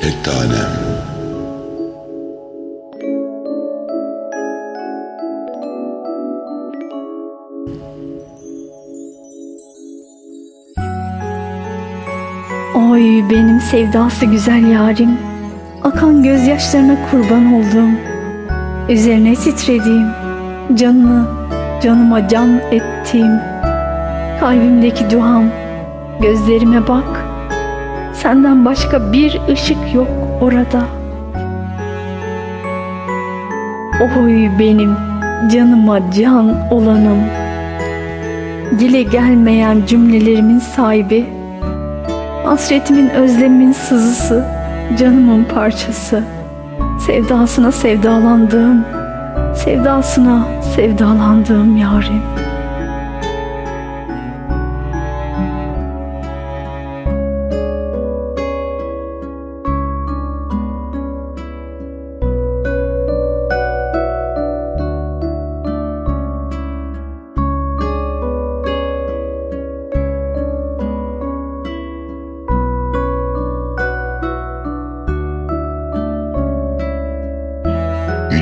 Tek tanem. Oy benim sevdası güzel yarim. Akan gözyaşlarına kurban oldum. Üzerine titrediğim, canını canıma can ettiğim. Kalbimdeki duam, gözlerime bak. Senden başka bir ışık yok orada. Oy benim canıma can olanım. Dile gelmeyen cümlelerimin sahibi. Hasretimin özlemimin sızısı, canımın parçası. Sevdasına sevdalandığım, sevdasına sevdalandığım yarim.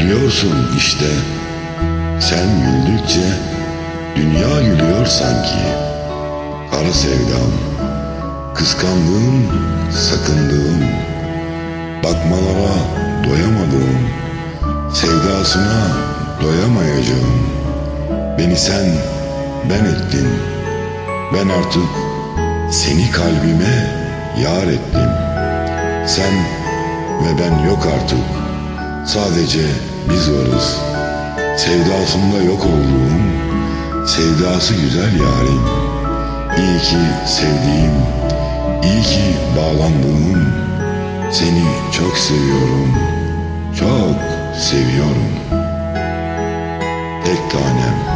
Gülüyorsun işte. Sen güldükçe dünya gülüyor sanki. Kara sevdam, kıskandığım, sakındığım, bakmalara doyamadığım, sevdasına doyamayacağım. Beni sen ben ettin. Ben artık seni kalbime yar ettim. Sen ve ben yok artık. Sadece biz varız. Sevdasında yok olduğum, sevdası güzel yarim. İyi ki sevdiğim, iyi ki bağlandığım. Seni çok seviyorum, çok seviyorum. Tek tanem.